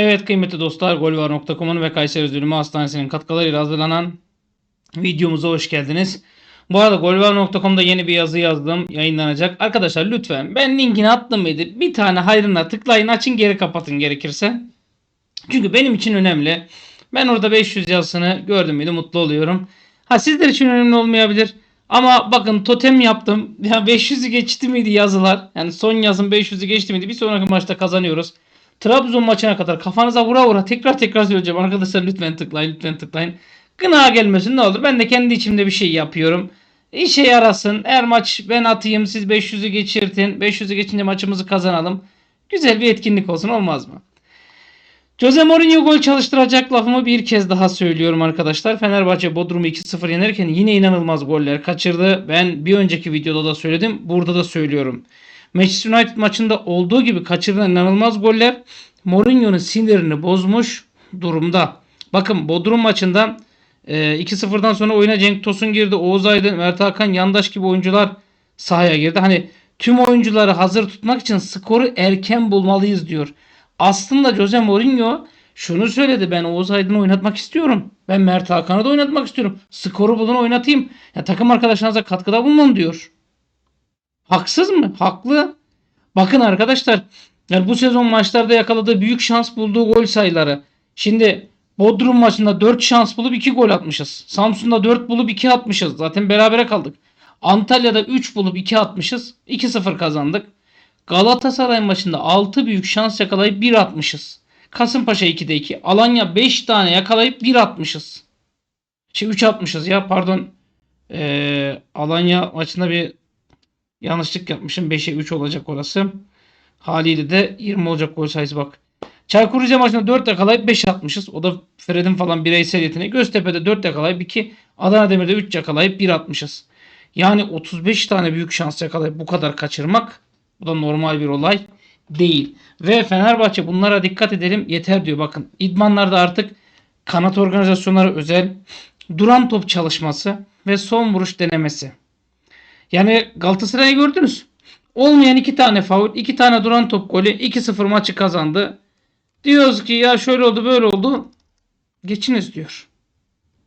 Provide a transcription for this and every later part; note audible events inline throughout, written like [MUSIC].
Evet kıymetli dostlar Golvar.com'un ve Kayseri Üzülümü Hastanesi'nin katkılarıyla hazırlanan videomuza hoş geldiniz. Bu arada Golvar.com'da yeni bir yazı yazdım yayınlanacak. Arkadaşlar lütfen ben linkini attım mıydı? Bir tane hayrına tıklayın açın geri kapatın gerekirse. Çünkü benim için önemli. Ben orada 500 yazısını gördüm müydü mutlu oluyorum. Ha sizler için önemli olmayabilir. Ama bakın totem yaptım. Ya 500'ü geçti miydi yazılar? Yani son yazım 500'ü geçti miydi? Bir sonraki maçta kazanıyoruz. Trabzon maçına kadar kafanıza vura vura tekrar tekrar söyleyeceğim. Arkadaşlar lütfen tıklayın lütfen tıklayın. Gına gelmesin ne olur. Ben de kendi içimde bir şey yapıyorum. İşe yarasın. Eğer maç ben atayım siz 500'ü geçirtin. 500'ü geçince maçımızı kazanalım. Güzel bir etkinlik olsun olmaz mı? Jose Mourinho gol çalıştıracak lafımı bir kez daha söylüyorum arkadaşlar. Fenerbahçe Bodrum'u 2-0 yenerken yine inanılmaz goller kaçırdı. Ben bir önceki videoda da söyledim. Burada da söylüyorum. Manchester United maçında olduğu gibi kaçırılan inanılmaz goller Mourinho'nun sinirini bozmuş durumda. Bakın Bodrum maçında e, 2-0'dan sonra oyuna Cenk Tosun girdi. Oğuz Aydın, Mert Hakan, Yandaş gibi oyuncular sahaya girdi. Hani tüm oyuncuları hazır tutmak için skoru erken bulmalıyız diyor. Aslında Jose Mourinho şunu söyledi. Ben Oğuz Aydın'ı oynatmak istiyorum. Ben Mert Hakan'ı da oynatmak istiyorum. Skoru bulun oynatayım. Ya takım arkadaşlarınıza katkıda bulunun diyor. Haksız mı? Haklı. Bakın arkadaşlar yani bu sezon maçlarda yakaladığı büyük şans bulduğu gol sayıları. Şimdi Bodrum maçında 4 şans bulup 2 gol atmışız. Samsun'da 4 bulup 2 atmışız. Zaten berabere kaldık. Antalya'da 3 bulup 2 atmışız. 2-0 kazandık. Galatasaray maçında 6 büyük şans yakalayıp 1 atmışız. Kasımpaşa 2'de 2. Alanya 5 tane yakalayıp 1 atmışız. Şey 3 atmışız ya pardon. Ee, Alanya maçında bir yanlışlık yapmışım. 5'e 3 olacak orası. Haliyle de 20 olacak gol sayısı bak. Çaykur Rize maçında 4 yakalayıp 5 atmışız. O da Fred'in falan bireysel yeteneği. Göztepe'de 4 yakalayıp 2. Adana Demir'de 3 yakalayıp 1 atmışız. Yani 35 tane büyük şans yakalayıp bu kadar kaçırmak bu da normal bir olay değil. Ve Fenerbahçe bunlara dikkat edelim yeter diyor. Bakın idmanlarda artık kanat organizasyonları özel duran top çalışması ve son vuruş denemesi. Yani Galatasaray'ı gördünüz. Olmayan iki tane faul, iki tane duran top golü, 2-0 maçı kazandı. Diyoruz ki ya şöyle oldu böyle oldu. Geçiniz diyor.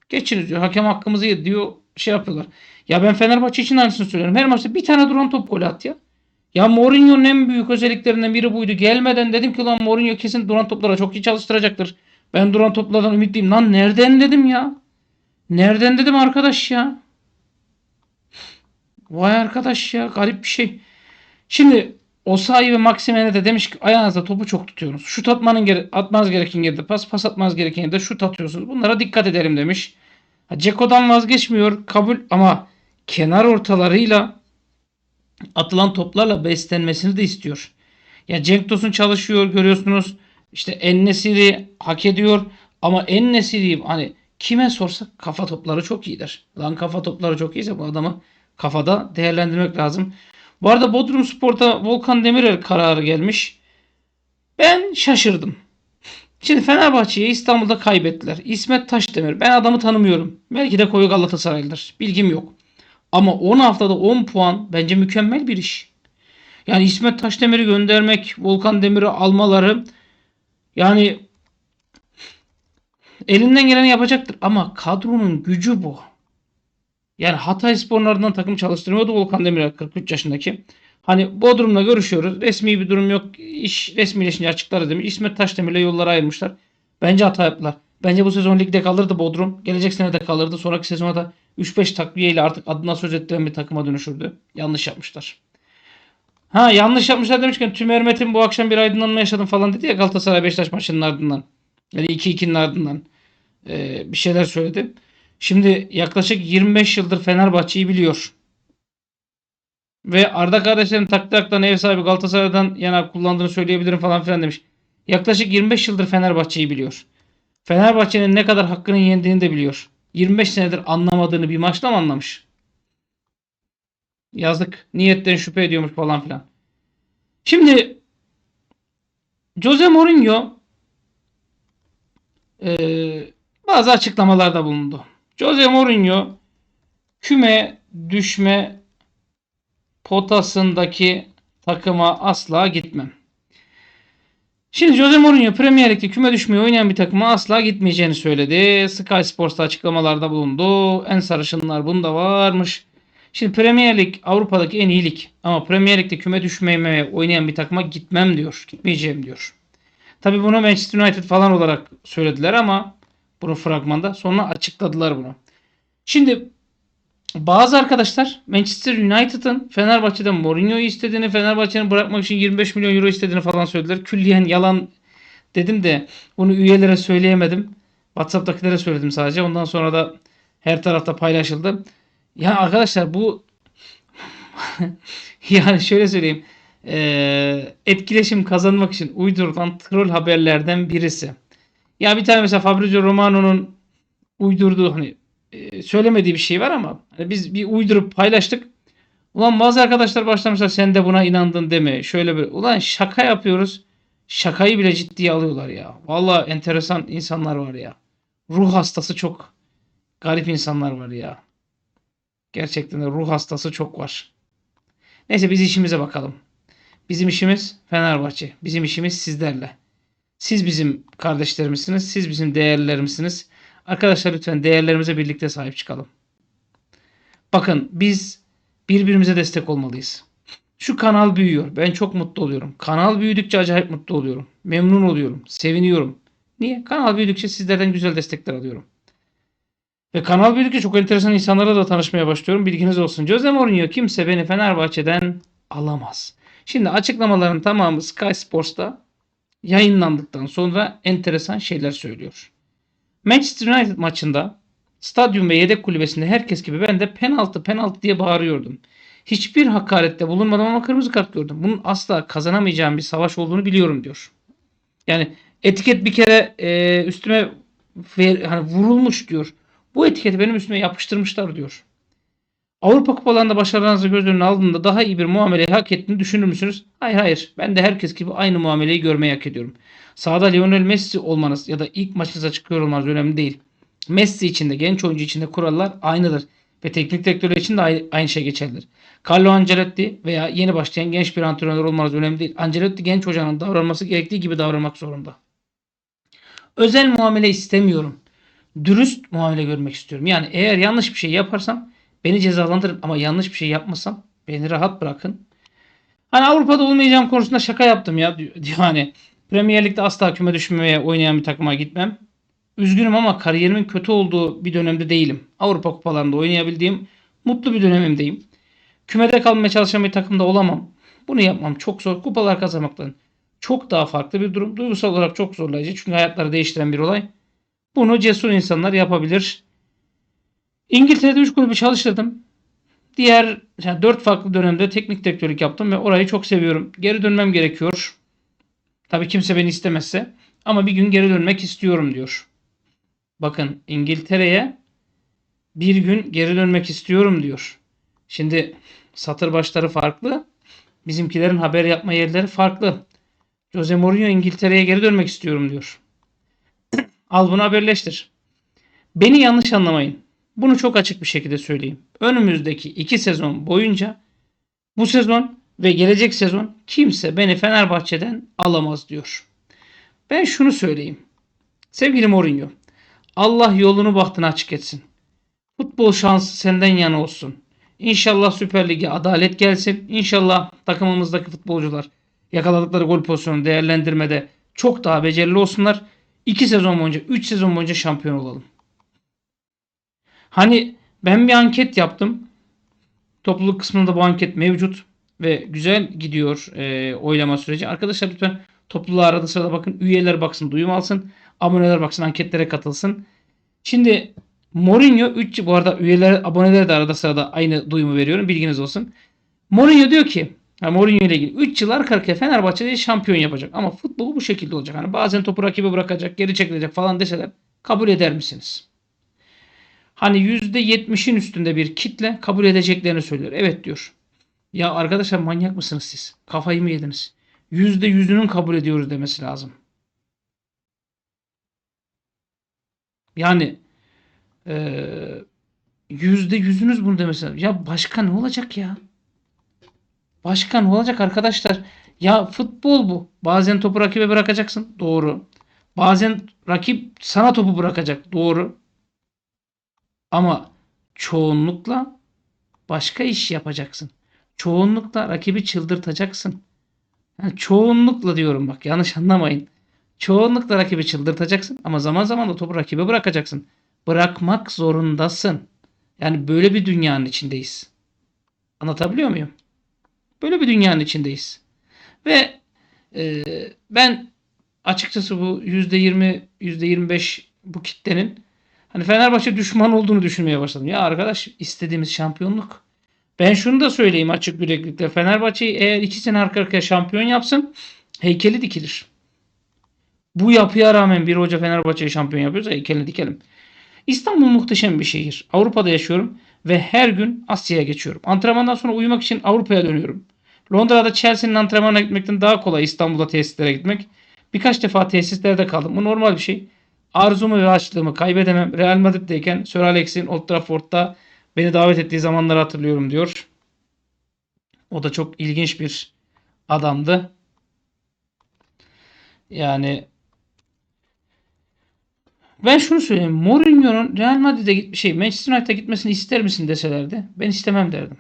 Geçiniz diyor. Hakem hakkımızı yedi diyor. Şey yapıyorlar. Ya ben Fenerbahçe için aynısını söylüyorum. Her maçta bir tane duran top golü at ya. Ya Mourinho'nun en büyük özelliklerinden biri buydu. Gelmeden dedim ki lan Mourinho kesin duran toplara çok iyi çalıştıracaktır. Ben duran toplardan ümitliyim. Lan nereden dedim ya? Nereden dedim arkadaş ya? Vay arkadaş ya garip bir şey. Şimdi Osayi ve Maximen'e de demiş ki ayağınızda topu çok tutuyorsunuz. Şut atmanın gere atmanız gereken yerde pas, pas atmanız gereken yerde şut atıyorsunuz. Bunlara dikkat edelim demiş. Ceko'dan vazgeçmiyor kabul ama kenar ortalarıyla atılan toplarla beslenmesini de istiyor. Ya Cenk Tosun çalışıyor görüyorsunuz. İşte Ennesiri hak ediyor ama Ennesiri hani kime sorsak kafa topları çok iyidir. Lan kafa topları çok iyiyse bu adamı kafada değerlendirmek lazım. Bu arada Bodrum Spor'da Volkan Demirel kararı gelmiş. Ben şaşırdım. Şimdi Fenerbahçe'yi İstanbul'da kaybettiler. İsmet Taşdemir. Ben adamı tanımıyorum. Belki de koyu Galatasaraylıdır. Bilgim yok. Ama 10 haftada 10 puan bence mükemmel bir iş. Yani İsmet Taşdemir'i göndermek, Volkan Demir'i almaları yani elinden geleni yapacaktır. Ama kadronun gücü bu. Yani Hatay sporlarından takım çalıştırmıyordu Volkan Demirel 43 yaşındaki. Hani Bodrum'la görüşüyoruz. Resmi bir durum yok. İş resmileşince açıklarız demiş. İsmet Taşdemir'le yolları ayırmışlar. Bence hata yaptılar. Bence bu sezon ligde kalırdı Bodrum. Gelecek sene de kalırdı. Sonraki sezona da 3-5 takviyeyle artık adına söz ettiren bir takıma dönüşürdü. Yanlış yapmışlar. Ha yanlış yapmışlar demişken Tümer Metin bu akşam bir aydınlanma yaşadım falan dedi ya Galatasaray Beşiktaş maçının ardından. Yani 2-2'nin ardından. Ee, bir şeyler söyledi. Şimdi yaklaşık 25 yıldır Fenerbahçe'yi biliyor. Ve Arda kardeşlerin taktaktan ev sahibi Galatasaray'dan yana kullandığını söyleyebilirim falan filan demiş. Yaklaşık 25 yıldır Fenerbahçe'yi biliyor. Fenerbahçe'nin ne kadar hakkını yendiğini de biliyor. 25 senedir anlamadığını bir maçta mı anlamış? Yazık. Niyetten şüphe ediyormuş falan filan. Şimdi Jose Mourinho eee, bazı açıklamalarda bulundu. Jose Mourinho küme düşme potasındaki takıma asla gitmem. Şimdi Jose Mourinho Premier Lig'de küme düşmeye oynayan bir takıma asla gitmeyeceğini söyledi. Sky Sports'ta açıklamalarda bulundu. En sarışınlar bunda varmış. Şimdi Premier Lig Avrupa'daki en iyi lig. Ama Premier Lig'de küme düşmemeye oynayan bir takıma gitmem diyor. Gitmeyeceğim diyor. Tabi bunu Manchester United falan olarak söylediler ama bunu fragmanda sonra açıkladılar bunu. Şimdi bazı arkadaşlar Manchester United'ın Fenerbahçe'den Mourinho'yu istediğini, Fenerbahçe'nin bırakmak için 25 milyon euro istediğini falan söylediler. Külliyen yalan dedim de bunu üyelere söyleyemedim. WhatsApp'takilere söyledim sadece. Ondan sonra da her tarafta paylaşıldı. Ya arkadaşlar bu [LAUGHS] yani şöyle söyleyeyim. Eee, etkileşim kazanmak için uydurulan troll haberlerden birisi. Ya bir tane mesela Fabrizio Romano'nun uydurduğu hani e, söylemediği bir şey var ama hani biz bir uydurup paylaştık. Ulan bazı arkadaşlar başlamışlar sen de buna inandın deme. Şöyle bir ulan şaka yapıyoruz. Şakayı bile ciddiye alıyorlar ya. Vallahi enteresan insanlar var ya. Ruh hastası çok garip insanlar var ya. Gerçekten de ruh hastası çok var. Neyse biz işimize bakalım. Bizim işimiz Fenerbahçe. Bizim işimiz sizlerle. Siz bizim kardeşlerimizsiniz. Siz bizim değerlerimizsiniz. Arkadaşlar lütfen değerlerimize birlikte sahip çıkalım. Bakın biz birbirimize destek olmalıyız. Şu kanal büyüyor. Ben çok mutlu oluyorum. Kanal büyüdükçe acayip mutlu oluyorum. Memnun oluyorum. Seviniyorum. Niye? Kanal büyüdükçe sizlerden güzel destekler alıyorum. Ve kanal büyüdükçe çok enteresan insanlarla da tanışmaya başlıyorum. Bilginiz olsun. Jose Mourinho kimse beni Fenerbahçe'den alamaz. Şimdi açıklamaların tamamı Sky Sports'ta yayınlandıktan sonra enteresan şeyler söylüyor. Manchester United maçında stadyum ve yedek kulübesinde herkes gibi ben de penaltı penaltı diye bağırıyordum. Hiçbir hakarette bulunmadım ama kırmızı kart gördüm. Bunun asla kazanamayacağım bir savaş olduğunu biliyorum diyor. Yani etiket bir kere e, üstüme ver, hani vurulmuş diyor. Bu etiketi benim üstüme yapıştırmışlar diyor. Avrupa kupalarında başarılarınızı göz önüne aldığında daha iyi bir muameleyi hak ettiğini düşünür müsünüz? Hayır hayır. Ben de herkes gibi aynı muameleyi görmeyi hak ediyorum. Sahada Lionel Messi olmanız ya da ilk maçınıza çıkıyor olmanız önemli değil. Messi için de genç oyuncu için de kurallar aynıdır. Ve teknik direktörler için de aynı şey geçerlidir. Carlo Ancelotti veya yeni başlayan genç bir antrenör olmanız önemli değil. Ancelotti genç hocanın davranması gerektiği gibi davranmak zorunda. Özel muamele istemiyorum. Dürüst muamele görmek istiyorum. Yani eğer yanlış bir şey yaparsam beni cezalandırın ama yanlış bir şey yapmasam beni rahat bırakın. Hani Avrupa'da olmayacağım konusunda şaka yaptım ya diyor. Hani Premier Lig'de asla küme düşmemeye oynayan bir takıma gitmem. Üzgünüm ama kariyerimin kötü olduğu bir dönemde değilim. Avrupa kupalarında oynayabildiğim mutlu bir dönemimdeyim. Kümede kalmaya çalışan bir takımda olamam. Bunu yapmam çok zor. Kupalar kazanmaktan çok daha farklı bir durum. Duygusal olarak çok zorlayıcı. Çünkü hayatları değiştiren bir olay. Bunu cesur insanlar yapabilir. İngiltere'de 3 kulübü çalıştırdım. Diğer yani 4 farklı dönemde teknik direktörlük yaptım ve orayı çok seviyorum. Geri dönmem gerekiyor. Tabii kimse beni istemezse. Ama bir gün geri dönmek istiyorum diyor. Bakın İngiltere'ye bir gün geri dönmek istiyorum diyor. Şimdi satır başları farklı. Bizimkilerin haber yapma yerleri farklı. Jose Mourinho İngiltere'ye geri dönmek istiyorum diyor. [CLEARS THROAT] Al bunu haberleştir. Beni yanlış anlamayın. Bunu çok açık bir şekilde söyleyeyim. Önümüzdeki iki sezon boyunca bu sezon ve gelecek sezon kimse beni Fenerbahçe'den alamaz diyor. Ben şunu söyleyeyim. Sevgili Mourinho, Allah yolunu bahtını açık etsin. Futbol şansı senden yana olsun. İnşallah Süper Lig'e adalet gelsin. İnşallah takımımızdaki futbolcular yakaladıkları gol pozisyonu değerlendirmede çok daha becerili olsunlar. 2 sezon boyunca, 3 sezon boyunca şampiyon olalım. Hani ben bir anket yaptım. Topluluk kısmında bu anket mevcut ve güzel gidiyor e, oylama süreci. Arkadaşlar lütfen topluluğa arada sırada bakın. Üyeler baksın, duyum alsın. Aboneler baksın, anketlere katılsın. Şimdi Mourinho 3 bu arada üyeler, abonelere de arada sırada aynı duyumu veriyorum. Bilginiz olsun. Mourinho diyor ki yani Mourinho ile ilgili 3 yıl arka arkaya Fenerbahçe'de şampiyon yapacak. Ama futbolu bu şekilde olacak. Hani bazen topu rakibe bırakacak, geri çekilecek falan deseler kabul eder misiniz? Hani %70'in üstünde bir kitle kabul edeceklerini söylüyor. Evet diyor. Ya arkadaşlar manyak mısınız siz? Kafayı mı yediniz? %100'ünün kabul ediyoruz demesi lazım. Yani yüzde yüzünüz bunu demesi lazım. Ya başka ne olacak ya? Başka ne olacak arkadaşlar? Ya futbol bu. Bazen topu rakibe bırakacaksın. Doğru. Bazen rakip sana topu bırakacak. Doğru. Ama çoğunlukla başka iş yapacaksın. Çoğunlukla rakibi çıldırtacaksın. Yani çoğunlukla diyorum bak yanlış anlamayın. Çoğunlukla rakibi çıldırtacaksın ama zaman zaman da topu rakibe bırakacaksın. Bırakmak zorundasın. Yani böyle bir dünyanın içindeyiz. Anlatabiliyor muyum? Böyle bir dünyanın içindeyiz. Ve e, ben açıkçası bu %20, %25 bu kitlenin hani Fenerbahçe düşman olduğunu düşünmeye başladım. Ya arkadaş istediğimiz şampiyonluk. Ben şunu da söyleyeyim açık yüreklilikle. Fenerbahçe'yi eğer iki sene arka arkaya şampiyon yapsın heykeli dikilir. Bu yapıya rağmen bir hoca Fenerbahçe'yi şampiyon yapıyorsa heykelini dikelim. İstanbul muhteşem bir şehir. Avrupa'da yaşıyorum ve her gün Asya'ya geçiyorum. Antrenmandan sonra uyumak için Avrupa'ya dönüyorum. Londra'da Chelsea'nin antrenmanına gitmekten daha kolay İstanbul'da tesislere gitmek. Birkaç defa tesislerde kaldım. Bu normal bir şey. Arzumu ve açlığımı kaybedemem. Real Madrid'deyken Sir Alex'in Old Trafford'da beni davet ettiği zamanları hatırlıyorum diyor. O da çok ilginç bir adamdı. Yani ben şunu söyleyeyim. Mourinho'nun Real Madrid'e gitmiş şey Manchester United'a gitmesini ister misin deselerdi ben istemem derdim.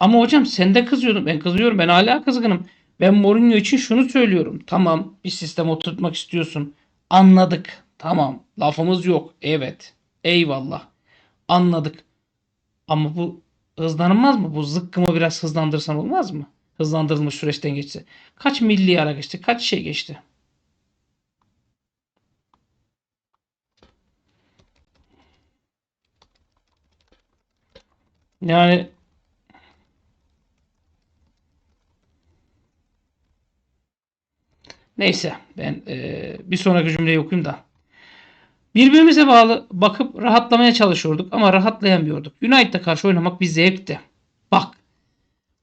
Ama hocam sen de kızıyordun. Ben kızıyorum. Ben hala kızgınım. Ben Mourinho için şunu söylüyorum. Tamam bir sistem oturtmak istiyorsun. Anladık. Tamam. Lafımız yok. Evet. Eyvallah. Anladık. Ama bu hızlanmaz mı? Bu zıkkımı biraz hızlandırsan olmaz mı? Hızlandırılmış süreçten geçse. Kaç milli ara geçti? Kaç şey geçti? Yani neyse ben e, bir sonraki cümleyi okuyayım da. Birbirimize bağlı bakıp rahatlamaya çalışıyorduk ama rahatlayamıyorduk. United'a karşı oynamak bir zevkti. Bak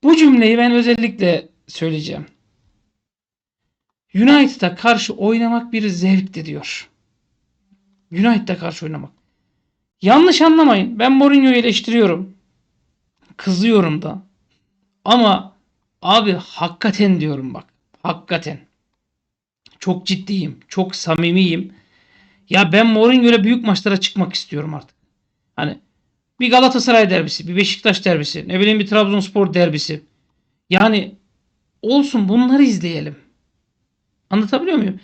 bu cümleyi ben özellikle söyleyeceğim. United'a karşı oynamak bir zevkti diyor. United'a karşı oynamak. Yanlış anlamayın. Ben Mourinho'yu eleştiriyorum. Kızıyorum da. Ama abi hakikaten diyorum bak. Hakikaten. Çok ciddiyim. Çok samimiyim. Ya ben Mourinho'yla büyük maçlara çıkmak istiyorum artık. Hani bir Galatasaray derbisi, bir Beşiktaş derbisi, ne bileyim bir Trabzonspor derbisi. Yani olsun bunları izleyelim. Anlatabiliyor muyum?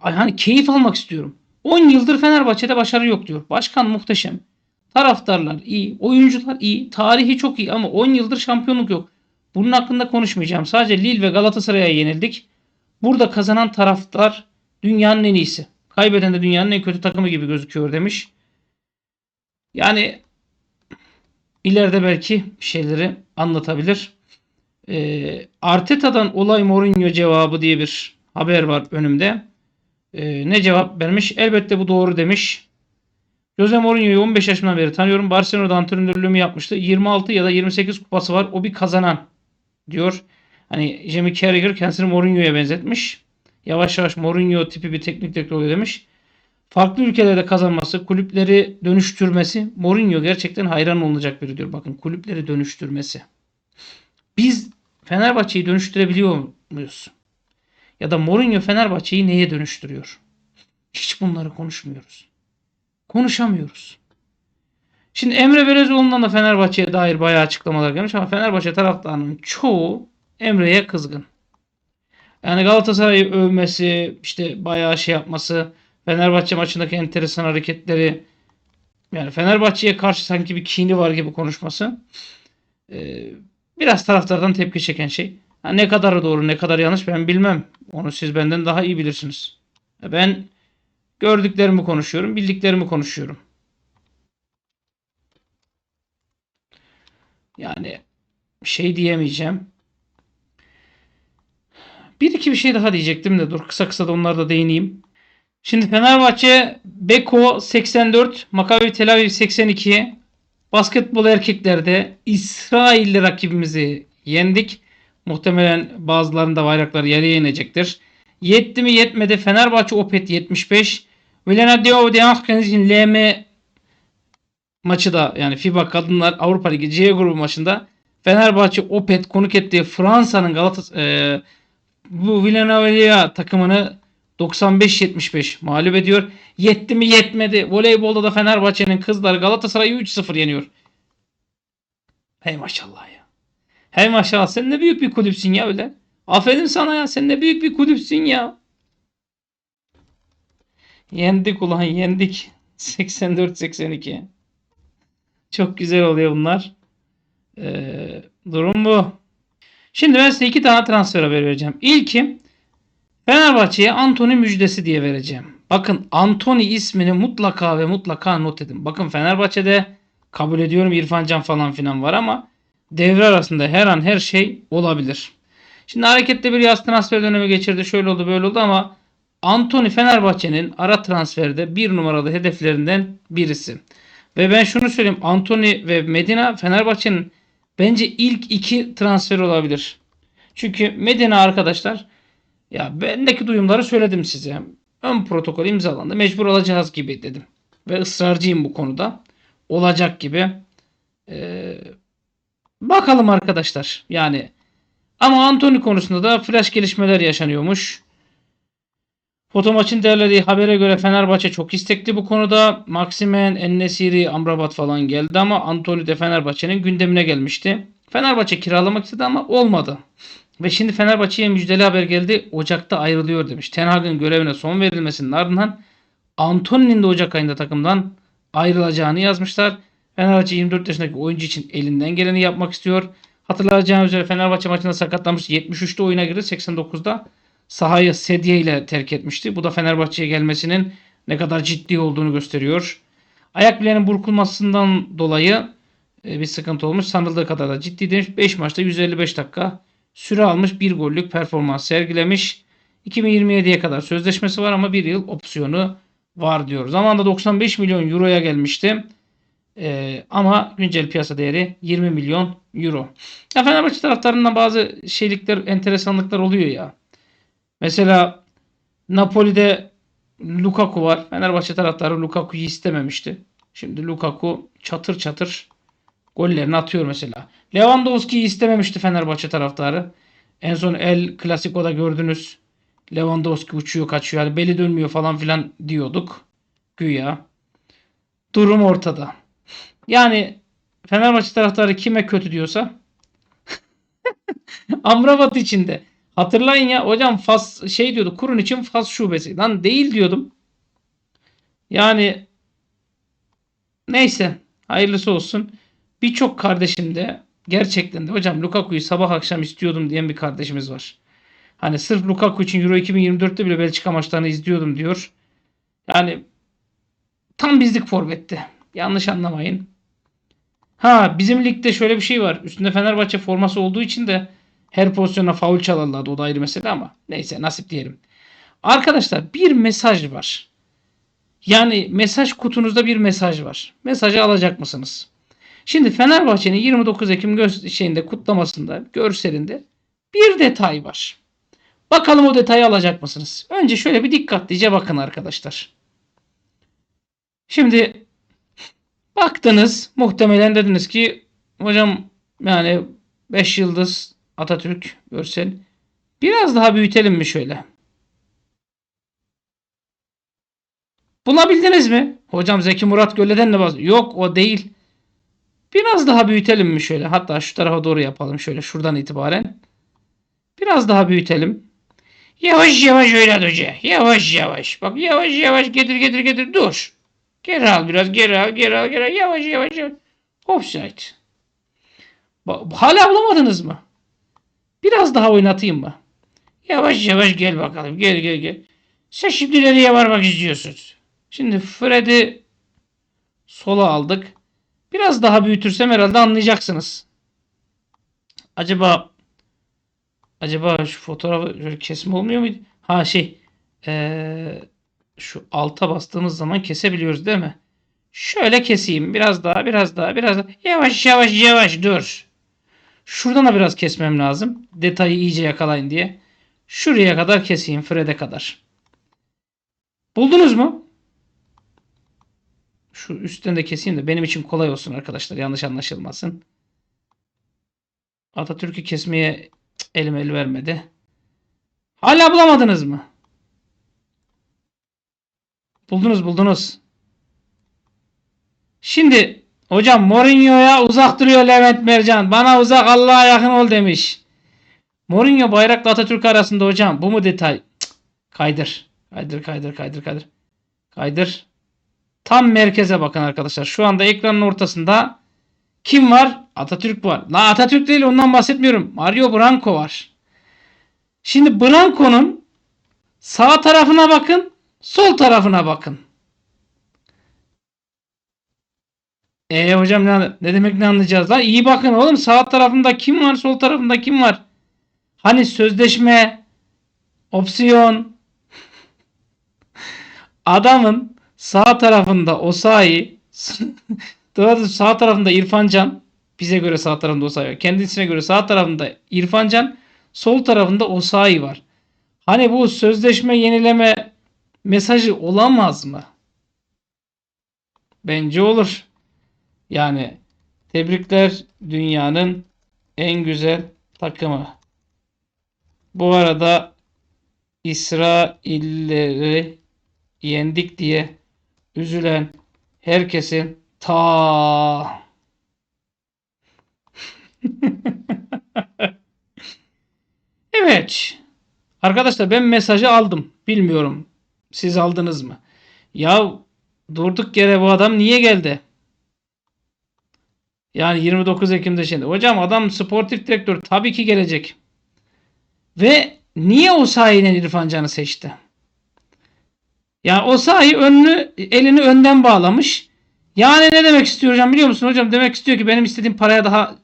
Hani keyif almak istiyorum. 10 yıldır Fenerbahçe'de başarı yok diyor. Başkan muhteşem. Taraftarlar iyi, oyuncular iyi, tarihi çok iyi ama 10 yıldır şampiyonluk yok. Bunun hakkında konuşmayacağım. Sadece Lille ve Galatasaray'a yenildik. Burada kazanan taraftar dünyanın en iyisi. Kaybeden de dünyanın en kötü takımı gibi gözüküyor demiş. Yani ileride belki bir şeyleri anlatabilir. Ee, Arteta'dan olay Mourinho cevabı diye bir haber var önümde. Ee, ne cevap vermiş? Elbette bu doğru demiş. Jose Mourinho'yu 15 yaşından beri tanıyorum. Barcelona'da antrenörlüğümü yapmıştı. 26 ya da 28 kupası var. O bir kazanan diyor. Hani Jamie Carragher kendisini Mourinho'ya benzetmiş. Yavaş yavaş Mourinho tipi bir teknik direktör oluyor demiş. Farklı ülkelerde kazanması, kulüpleri dönüştürmesi Mourinho gerçekten hayran olunacak biri diyor. Bakın kulüpleri dönüştürmesi. Biz Fenerbahçe'yi dönüştürebiliyor muyuz? Ya da Mourinho Fenerbahçe'yi neye dönüştürüyor? Hiç bunları konuşmuyoruz. Konuşamıyoruz. Şimdi Emre Belezoğlu'ndan da Fenerbahçe'ye dair bayağı açıklamalar gelmiş ama Fenerbahçe taraftarının çoğu Emre'ye kızgın. Yani Galatasaray'ı övmesi, işte bayağı şey yapması, Fenerbahçe maçındaki enteresan hareketleri, yani Fenerbahçe'ye karşı sanki bir kini var gibi konuşması e, biraz taraftardan tepki çeken şey. Ha, ne kadar doğru ne kadar yanlış ben bilmem. Onu siz benden daha iyi bilirsiniz. Ben gördüklerimi konuşuyorum, bildiklerimi konuşuyorum. Yani şey diyemeyeceğim. Bir iki bir şey daha diyecektim de dur kısa kısa da onlara da değineyim. Şimdi Fenerbahçe Beko 84, Maccabi Tel Aviv 82. Basketbol erkeklerde İsrailli rakibimizi yendik. Muhtemelen bazılarında bayrakları yarıya inecektir. Yetti mi yetmedi. Fenerbahçe Opet 75. Vilena Deo Deakdeniz'in LM maçı da yani FIBA Kadınlar Avrupa Ligi C grubu maçında Fenerbahçe Opet konuk ettiği Fransa'nın Galatasaray e, bu Villanova takımını 95-75 mağlup ediyor. Yetti mi yetmedi. Voleybolda da Fenerbahçe'nin kızları Galatasaray'ı 3-0 yeniyor. Hey maşallah ya. Hey maşallah sen ne büyük bir kulüpsün ya öyle. Aferin sana ya sen ne büyük bir kulüpsün ya. Yendik ulan yendik. [LAUGHS] 84-82. Çok güzel oluyor bunlar. Ee, durum bu. Şimdi ben size iki tane transfer haber vereceğim. İlki Fenerbahçe'ye Antony müjdesi diye vereceğim. Bakın Antony ismini mutlaka ve mutlaka not edin. Bakın Fenerbahçe'de kabul ediyorum İrfan Can falan filan var ama devre arasında her an her şey olabilir. Şimdi hareketli bir yaz transfer dönemi geçirdi. Şöyle oldu böyle oldu ama Antony Fenerbahçe'nin ara transferde bir numaralı hedeflerinden birisi. Ve ben şunu söyleyeyim. Antony ve Medina Fenerbahçe'nin bence ilk iki transfer olabilir. Çünkü Medina arkadaşlar ya bendeki duyumları söyledim size. Ön protokol imzalandı. Mecbur olacağız gibi dedim. Ve ısrarcıyım bu konuda. Olacak gibi. Ee, bakalım arkadaşlar. Yani ama Antony konusunda da flash gelişmeler yaşanıyormuş. Foto maçın derlediği habere göre Fenerbahçe çok istekli bu konuda. Maximen, Ennesiri, Amrabat falan geldi ama Antony de Fenerbahçe'nin gündemine gelmişti. Fenerbahçe kiralamak istedi ama olmadı. Ve şimdi Fenerbahçe'ye müjdeli haber geldi. Ocak'ta ayrılıyor demiş. Ten Hag'ın görevine son verilmesinin ardından Antony'nin de Ocak ayında takımdan ayrılacağını yazmışlar. Fenerbahçe 24 yaşındaki oyuncu için elinden geleni yapmak istiyor. Hatırlayacağınız üzere Fenerbahçe maçında sakatlanmış. 73'te oyuna girdi. 89'da sahayı sedye ile terk etmişti. Bu da Fenerbahçe'ye gelmesinin ne kadar ciddi olduğunu gösteriyor. Ayak bileğinin burkulmasından dolayı e, bir sıkıntı olmuş. Sanıldığı kadar da ciddi demiş. 5 maçta 155 dakika süre almış. 1 gollük performans sergilemiş. 2027'ye kadar sözleşmesi var ama 1 yıl opsiyonu var diyor. Zamanında 95 milyon euroya gelmişti. Ee, ama güncel piyasa değeri 20 milyon euro. Ya Fenerbahçe taraftarından bazı şeylikler, enteresanlıklar oluyor ya. Mesela Napoli'de Lukaku var. Fenerbahçe taraftarı Lukaku'yu istememişti. Şimdi Lukaku çatır çatır gollerini atıyor mesela. Lewandowski'yi istememişti Fenerbahçe taraftarı. En son El Clasico'da gördünüz. Lewandowski uçuyor kaçıyor. Yani beli dönmüyor falan filan diyorduk. Güya. Durum ortada. Yani Fenerbahçe taraftarı kime kötü diyorsa [LAUGHS] Amrabat içinde. Hatırlayın ya hocam Fas şey diyordu kurun için Fas şubesi. Lan değil diyordum. Yani neyse hayırlısı olsun. Birçok kardeşim de gerçekten de hocam Lukaku'yu sabah akşam istiyordum diyen bir kardeşimiz var. Hani sırf Lukaku için Euro 2024'te bile Belçika maçlarını izliyordum diyor. Yani tam bizlik forvetti. Yanlış anlamayın. Ha bizim ligde şöyle bir şey var. Üstünde Fenerbahçe forması olduğu için de her pozisyona faul çalarlardı. O da ayrı mesele ama neyse nasip diyelim. Arkadaşlar bir mesaj var. Yani mesaj kutunuzda bir mesaj var. Mesajı alacak mısınız? Şimdi Fenerbahçe'nin 29 Ekim şeyinde kutlamasında görselinde bir detay var. Bakalım o detayı alacak mısınız? Önce şöyle bir dikkatlice bakın arkadaşlar. Şimdi baktınız muhtemelen dediniz ki hocam yani 5 yıldız Atatürk görsel biraz daha büyütelim mi şöyle? Bulabildiniz mi? Hocam Zeki Murat Gölle'den de bahsediyor. Yok o değil. Biraz daha büyütelim mi şöyle? Hatta şu tarafa doğru yapalım şöyle şuradan itibaren. Biraz daha büyütelim. Yavaş yavaş oynat hoca. Yavaş yavaş. Bak yavaş yavaş getir getir getir. Dur. Geri al biraz geri al geri al geri al. Yavaş yavaş yavaş. Offside. Hala bulamadınız mı? Biraz daha oynatayım mı? Yavaş yavaş gel bakalım. Gel gel gel. Sen şimdi nereye varmak istiyorsun? Şimdi Fred'i sola aldık. Biraz daha büyütürsem herhalde anlayacaksınız. Acaba acaba şu fotoğrafı şöyle kesme olmuyor muydu? Ha şey ee, şu alta bastığımız zaman kesebiliyoruz değil mi? Şöyle keseyim. Biraz daha biraz daha biraz daha. Yavaş yavaş yavaş dur. Şuradan da biraz kesmem lazım. Detayı iyice yakalayın diye. Şuraya kadar keseyim. Fred'e kadar. Buldunuz mu? Şu üstten de keseyim de benim için kolay olsun arkadaşlar. Yanlış anlaşılmasın. Atatürk'ü kesmeye elim el vermedi. Hala bulamadınız mı? Buldunuz buldunuz. Şimdi hocam Mourinho'ya uzak duruyor Levent Mercan. Bana uzak Allah'a yakın ol demiş. Mourinho bayrakla Atatürk arasında hocam. Bu mu detay? Kaydır. Kaydır kaydır kaydır kaydır. Kaydır. Tam merkeze bakın arkadaşlar. Şu anda ekranın ortasında kim var? Atatürk var. La Atatürk değil ondan bahsetmiyorum. Mario Branco var. Şimdi Branco'nun sağ tarafına bakın, sol tarafına bakın. E hocam ne, ne demek ne anlayacağız lan? İyi bakın oğlum sağ tarafında kim var, sol tarafında kim var? Hani sözleşme, opsiyon. [LAUGHS] Adamın sağ tarafında Osayi, [LAUGHS] doğru sağ tarafında İrfan Can, bize göre sağ tarafında Osayi var. Kendisine göre sağ tarafında İrfan Can, sol tarafında Osayi var. Hani bu sözleşme yenileme mesajı olamaz mı? Bence olur. Yani tebrikler dünyanın en güzel takımı. Bu arada İsrailleri yendik diye üzülen herkesin ta [LAUGHS] Evet. Arkadaşlar ben mesajı aldım. Bilmiyorum. Siz aldınız mı? Ya durduk yere bu adam niye geldi? Yani 29 Ekim'de şimdi. Hocam adam sportif direktör tabii ki gelecek. Ve niye o sahiden İrfan Can'ı seçti? Yani o sahi önünü elini önden bağlamış. Yani ne demek istiyor hocam biliyor musun hocam? Demek istiyor ki benim istediğim paraya daha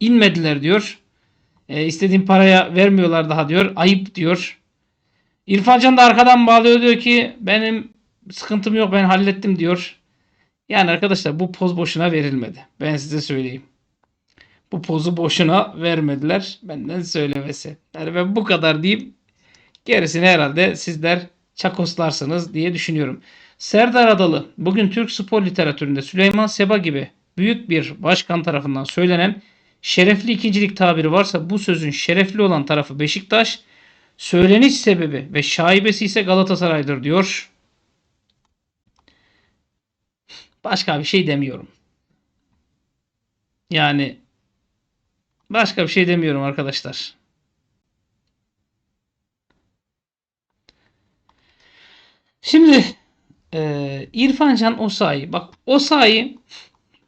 inmediler diyor. E, istediğim paraya vermiyorlar daha diyor. Ayıp diyor. İrfan Can da arkadan bağlıyor diyor ki benim sıkıntım yok ben hallettim diyor. Yani arkadaşlar bu poz boşuna verilmedi. Ben size söyleyeyim. Bu pozu boşuna vermediler. Benden söylemesi. Yani ben bu kadar diyeyim. Gerisini herhalde sizler çakoslarsınız diye düşünüyorum. Serdar Adalı bugün Türk spor literatüründe Süleyman Seba gibi büyük bir başkan tarafından söylenen şerefli ikincilik tabiri varsa bu sözün şerefli olan tarafı Beşiktaş, söyleniş sebebi ve şaibesi ise Galatasaray'dır diyor. Başka bir şey demiyorum. Yani başka bir şey demiyorum arkadaşlar. Şimdi e, İrfan Can Osayi. Bak Osayi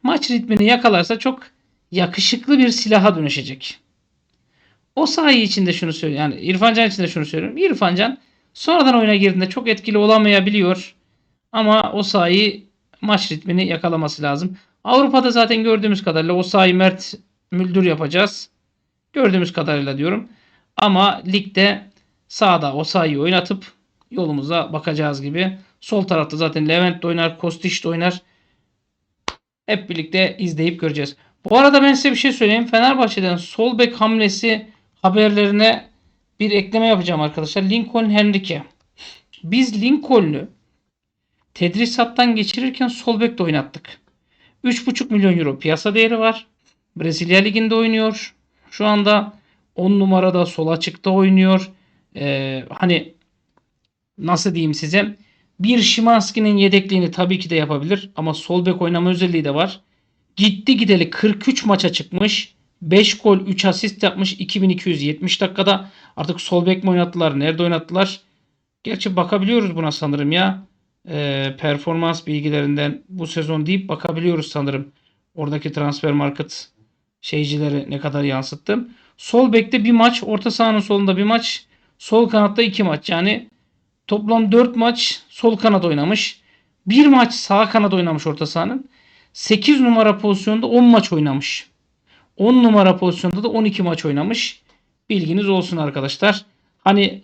maç ritmini yakalarsa çok yakışıklı bir silaha dönüşecek. Osayi için de şunu söylüyorum. Yani İrfan Can için de şunu söylüyorum. İrfan Can sonradan oyuna girdiğinde çok etkili olamayabiliyor. Ama Osayi maç ritmini yakalaması lazım. Avrupa'da zaten gördüğümüz kadarıyla Osayi Mert Müldür yapacağız. Gördüğümüz kadarıyla diyorum. Ama ligde sağda Osayi'yi oynatıp yolumuza bakacağız gibi. Sol tarafta zaten Levent de oynar, Kostić de oynar. Hep birlikte izleyip göreceğiz. Bu arada ben size bir şey söyleyeyim. Fenerbahçe'den sol bek hamlesi haberlerine bir ekleme yapacağım arkadaşlar. Lincoln Henrique. Biz Lincoln'u tedrisattan geçirirken sol bek de oynattık. 3,5 milyon euro piyasa değeri var. Brezilya Ligi'nde oynuyor. Şu anda 10 numarada sol açıkta oynuyor. Ee, hani nasıl diyeyim size bir Şimanski'nin yedekliğini tabii ki de yapabilir ama sol bek oynama özelliği de var. Gitti gideli 43 maça çıkmış. 5 gol 3 asist yapmış 2270 dakikada. Artık sol bek mi oynattılar? Nerede oynattılar? Gerçi bakabiliyoruz buna sanırım ya. Ee, performans bilgilerinden bu sezon deyip bakabiliyoruz sanırım. Oradaki transfer market şeycileri ne kadar yansıttı. Sol bekte bir maç, orta sahanın solunda bir maç, sol kanatta iki maç. Yani toplam 4 maç sol kanat oynamış. Bir maç sağ kanat oynamış orta sahanın. 8 numara pozisyonda 10 maç oynamış. 10 numara pozisyonda da 12 maç oynamış. Bilginiz olsun arkadaşlar. Hani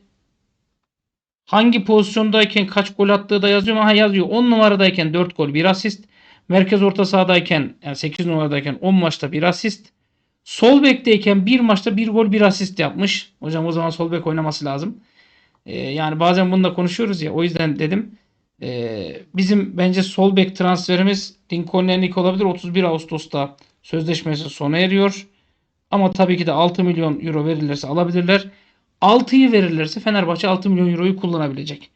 hangi pozisyondayken kaç gol attığı da yazıyor mu? Ha yazıyor. 10 numaradayken 4 gol 1 asist. Merkez orta sahadayken yani 8 numaradayken 10 maçta 1 asist. Sol bekteyken 1 maçta 1 gol 1 asist yapmış. Hocam o zaman sol bek oynaması lazım. Ee, yani bazen bunu da konuşuyoruz ya. O yüzden dedim. Ee, bizim bence sol bek transferimiz Lincoln Enrique olabilir. 31 Ağustos'ta sözleşmesi sona eriyor. Ama tabii ki de 6 milyon euro verilirse alabilirler. 6'yı verirlerse Fenerbahçe 6 milyon euroyu kullanabilecek.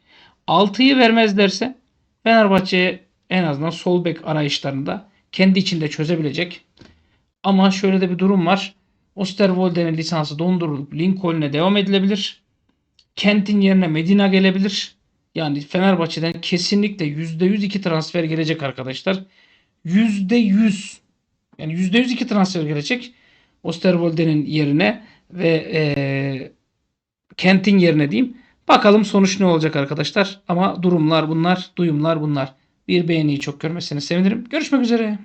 6'yı vermezlerse Fenerbahçe en azından sol bek arayışlarında kendi içinde çözebilecek. Ama şöyle de bir durum var. Osterwolde'nin lisansı dondurulup Lincoln'e devam edilebilir. Kent'in yerine Medina gelebilir. Yani Fenerbahçe'den kesinlikle %100 iki transfer gelecek arkadaşlar. %100 yani %100 iki transfer gelecek. Osterwolde'nin yerine ve eee Kent'in yerine diyeyim. Bakalım sonuç ne olacak arkadaşlar. Ama durumlar bunlar, duyumlar bunlar. Bir beğeniyi çok görmesini sevinirim. Görüşmek üzere.